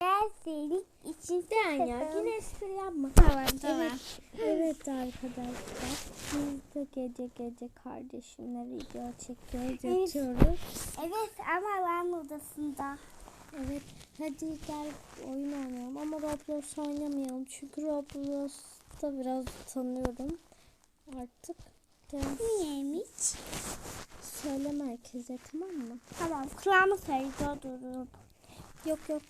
Ben senin için Den ya yine espri yapma. Tamam tamam. Evet arkadaşlar. Biz de gece gece kardeşimle video çekiyoruz, Evet. yatıyoruz. Evet ama ben odasında. Evet. Hadi gel oyun oynayalım ama Roblox oynamayalım. Çünkü Roblox'ta biraz tanıyorum artık. Gel Neymiş? söyleme herkese tamam mı? Tamam kulağımı söylüyor dururum. Yok yok.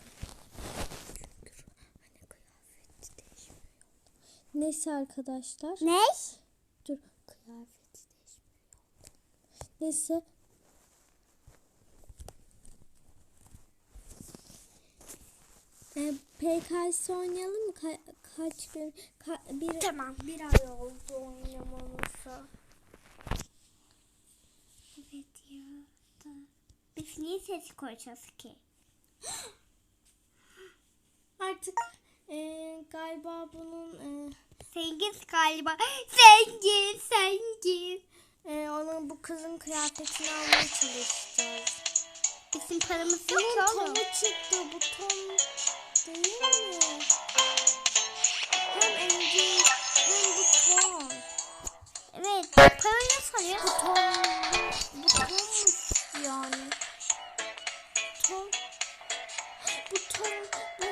Neyse arkadaşlar. Ne? Dur kıyafeti değişmiyor. Neyse. E, PKS oynayalım mı? Ka- kaç gün? Ka- bir, Tamam. bir ay oldu oynamamıza. Evet ya. Da. Biz niye ses koyacağız ki? Artık e, galiba bunun e, Zengin galiba. Zengin, zengin. e, onun bu kızın kıyafetini almaya çalışacağız. Bizim paramız yok ki oğlum. çıktı. Bu ton değil mi? Hem Engin hem bu ton. Evet. Para ne soruyor? Bu ton. Bu tonmuş yani. Ton. Bu ton. Çıktı.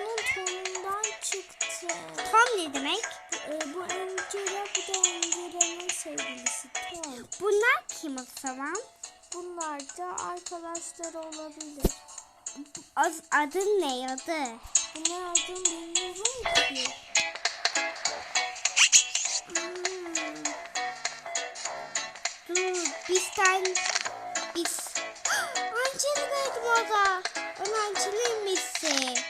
Tom ne demek? Bu, e, bu Angela bu da Angela'nın sevgilisi Tom. Bunlar kim o zaman? Bunlar da arkadaşları olabilir. Az, adın ne adı? Bunlar adını bilmiyorum ki. Hmm. Dur biz Angela gördüm orada. Onu Angela'ymışsın.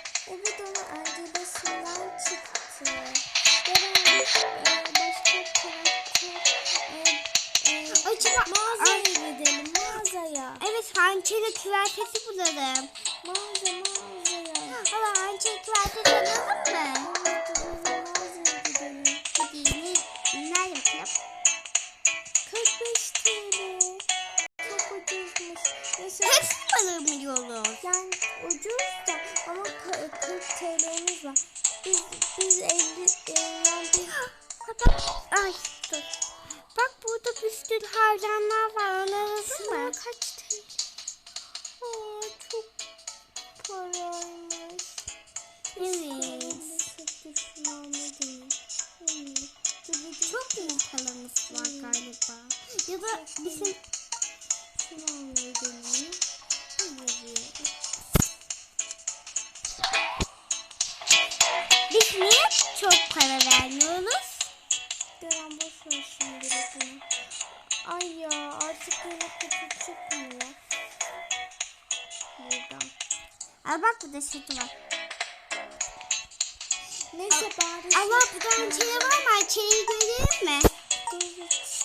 Kıyafeti bulalım. Mağaza mağazaya. Ama Angela kıyafeti alalım mı? Nerede bakalım? 45 TL. Çok ucuzmuş. Alabiliyoruz. yani ucuz da ama ka- 40 TL'miz var. Biz biz 50 e, yani biz ay dur. Bak burada bir sürü harcanlar var. Onları mı? Çok mu paramız var galiba? Ya da bizim şunu almayı biz niye çok para vermiyoruz? Deren boş ver şimdi bunu. Ay ya artık yine kutu çıkmıyor. Buradan. Al bak burada sütü var. Neyse bari Allah burada Angela var mı? Angela'yı görelim mi?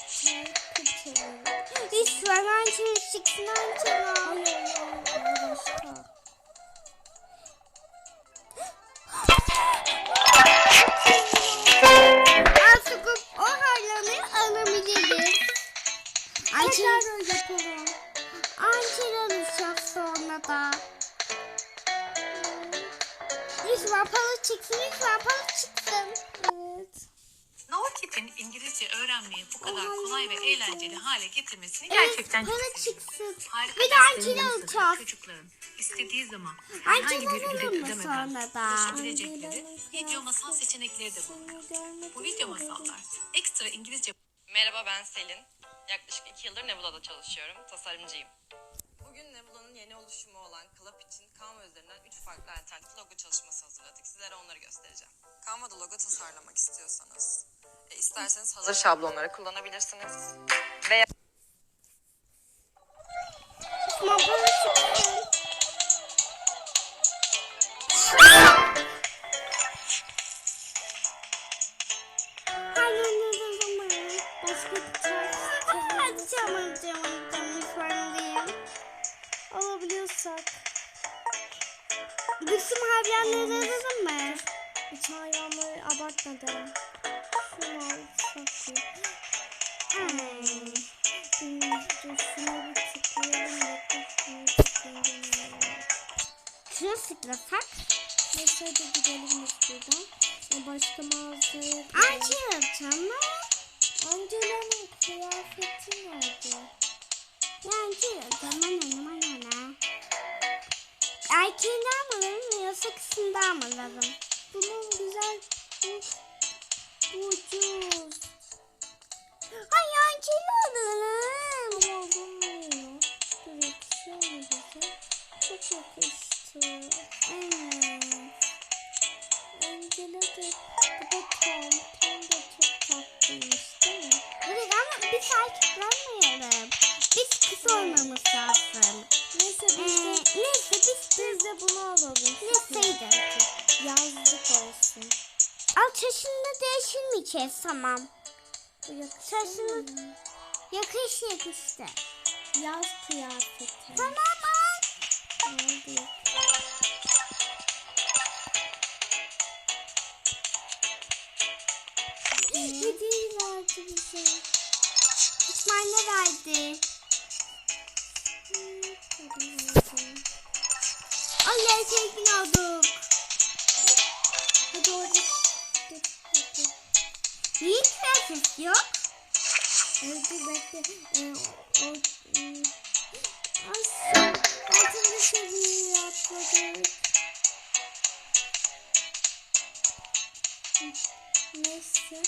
şarkı çalalım. Lütfen Angela çıksın. Artık o harlanı alabiliriz. Angela, Tekrar yapalım. Angela alacak sonra da. Lütfen para çıksın, lütfen para çıksın. Evet. Norkit'in İngilizce öğrenmeyi bu kadar kolay ve eğlenceli hale getirmesini Evet, gerçekten çok sevindim. çıksın. Harika Bir de derslerin Angela yanı sıra alacağız. Çocukların istediği zaman Angela herhangi bir alalım ücret mı ödemeden sonra da? ulaşabilecekleri video masal seçenekleri de bulunuyor. Bu video masallar ekstra İngilizce Merhaba ben Selin. Yaklaşık 2 yıldır Nebula'da çalışıyorum. Tasarımcıyım. Yeni oluşumu olan Club için Canva üzerinden 3 farklı alternatif logo çalışması hazırladık. Sizlere onları göstereceğim. Canva'da logo tasarlamak istiyorsanız, e, isterseniz hazır şablonları kullanabilirsiniz. Veya Hiç hayvanları abartma Deren. Şunu alsak ya. Dur şuna bir tıklayalım. Şunu tıklayalım. Şunu sıklasak. Neyse hadi gidelim buradan. Başka mağazaya gidelim. Angela tamam. Angela'nın kıyafeti nerede? Ya Angela tamam hanım anne. Erkeğinden mi alalım yoksa kısımdan mı alalım? Bunun güzel bu, bu ucuz. Ay Angela alalım. Ama bulmuyor. Dur yakışıyor mu bize? Çok yakıştı. Evet. Angela da bu da Tom. Tom da çok tatlıymış değil mi? Evet ama biz erkek olmayalım. Biz kız olmamız lazım. Neyse Ee, biz de, değişilmeyeceğiz tamam. Saçını- mı? Yakış yakıştı. Yaz kıyafeti. Tamam. Ne oldu? Hediye verdi bize. İsmail ne verdi? Yok? Dur bekle. Ee, hmm. Asya. Altıncı seviyeye atladık. Neyse.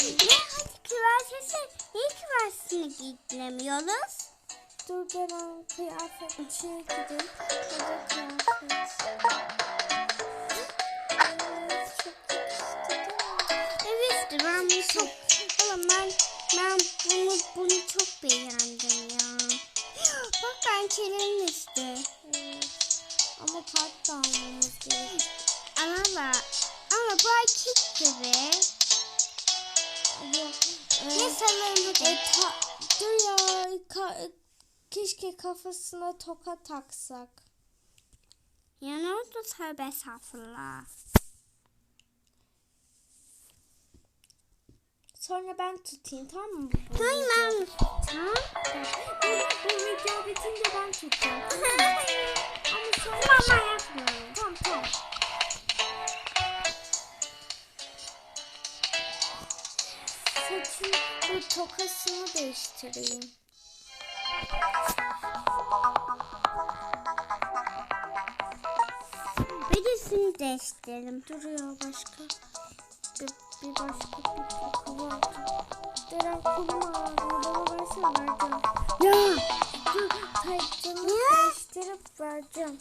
Ne prenses niye prensesini giydiremiyoruz? Dur ben kıyafet şeye gideyim. Hadi kıyafet. Evet, ben bunu. Kafasına toka taksak. Ya ne oldu tövbe estağfurullah. Sonra ben tutayım tamam mı? Duymam. Tamam. Bu, video bitince ben tutacağım. Tamam? Ama sonra... Mama yapmıyorum. Tamam tamam. Saçın bu tokasını değiştireyim. Birisini değiştirelim. Dur ya başka. Bir, bir başka bir toka vardı. Deren kolum ağrıyor. Bana versene vereceğim. Ya. Dur taytını Ya. değiştirip vereceğim.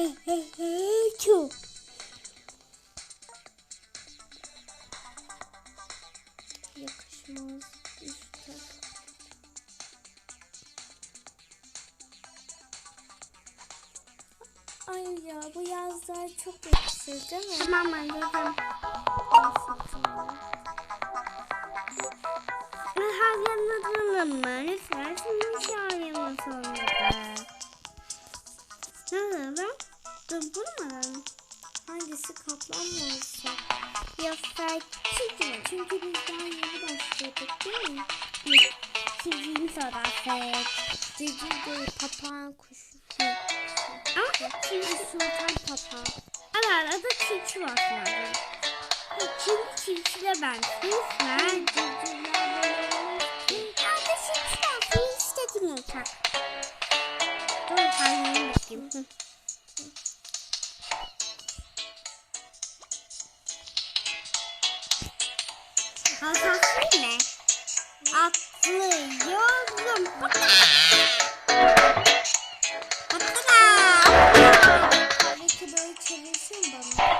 Çok. Yakışmaz işte. Ay ya bu yazlar çok yakışır değil mi? Tamam anladım. Haryanalım mı? Lütfen şimdi şey haryamasın da. Ne alalım? Dur bunu mu? Hangisi kaplan mı olsa? Yoksa çizgi. Çünkü biz daha yeni başladık değil mi? Çizgini sorarsak. Cici değil papağan kuşu. Ama çizgi. Sultan papağan. Ara ara da çizgi var sonra. Çünkü çizgiyle ben. Ciciler böyle olmaz. Nerede çizgiler? Bunu istedim uçak. Dur halyana bakayım. Atlıyorum. Hoppala. Tableti böyle çevirsin bana.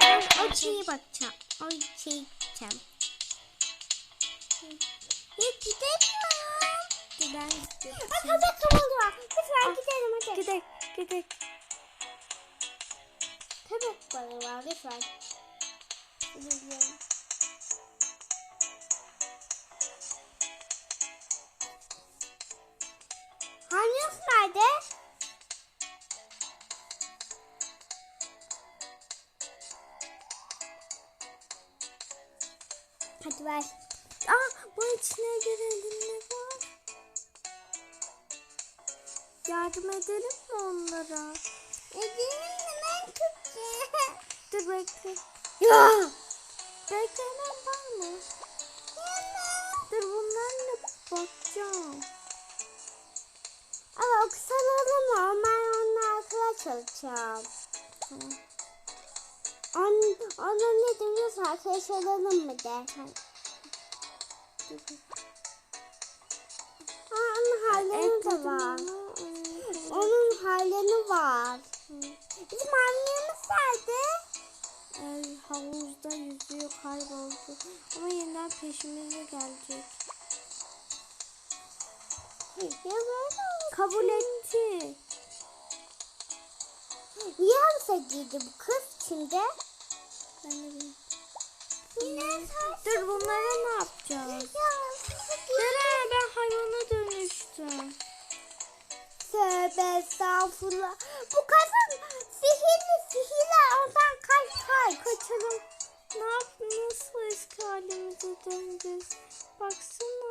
Ben o şeye bakacağım. O şeye gideceğim. Ya gidemiyorum. Ben gidiyorum. Köpek kovalıyor. Lütfen gidelim hadi. Gidek, gidek. Köpek balığı var lütfen. Hangisi nerede? Hadi ver. Aa bu içine girelim ne var? Yardım edelim mi onlara? Edelim mi ben Türkçe? Dur bekle. Ya! Beklemem var mı? Dur bunlarla bakacağım. Ama mı? Ben onunla akıla çalışacağım. On, ona ne demiyorsa arkadaş olalım mı de. Onun halleri de var. onu. Onun halleri var. Bizim annemimiz nerede? Havuzda yüzüyor kayboldu. Ama yeniden peşimize gelecek. Kabul etti. Niye hamsa giydi bu kız şimdi? Ben de bilmiyorum. Yine Dur bunlara ne yapacağız? Ya, Dere ben hayvana dönüştüm. Tövbe estağfurullah. Bu kadın sihirli sihirler. Ondan kaç kaç. Kaçalım. Ne yap? Nasıl eski halimize döneceğiz? Baksana.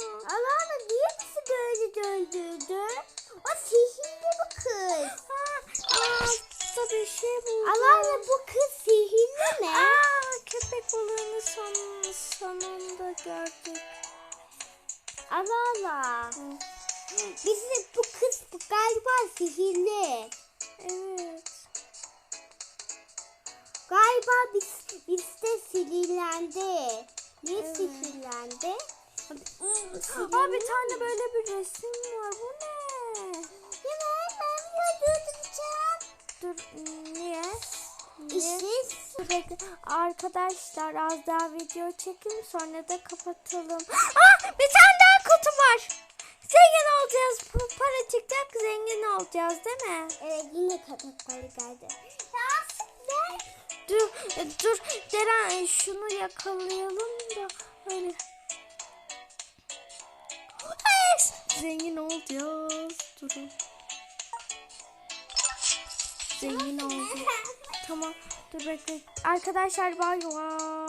Galiba biz, biz de sinirlendi. Niye Evet. sinirlendi? Aa, bir tane böyle bir resim var. Bu ne? Ya ben, ben durduracağım. Dur, niye? Bekle. Arkadaşlar az daha video çekelim sonra da kapatalım. Aa, bir tane daha kutu var. Zengin olacağız. Pa- Para çıkacak zengin olacağız değil mi? Evet yine katakları geldi. Ne? Dur, e, dur. Deren şunu yakalayalım da öyle. Yes! Zengin olacağız. Durun. Zengin olacağız. Tamam. Dur bekle. Arkadaşlar bay bay.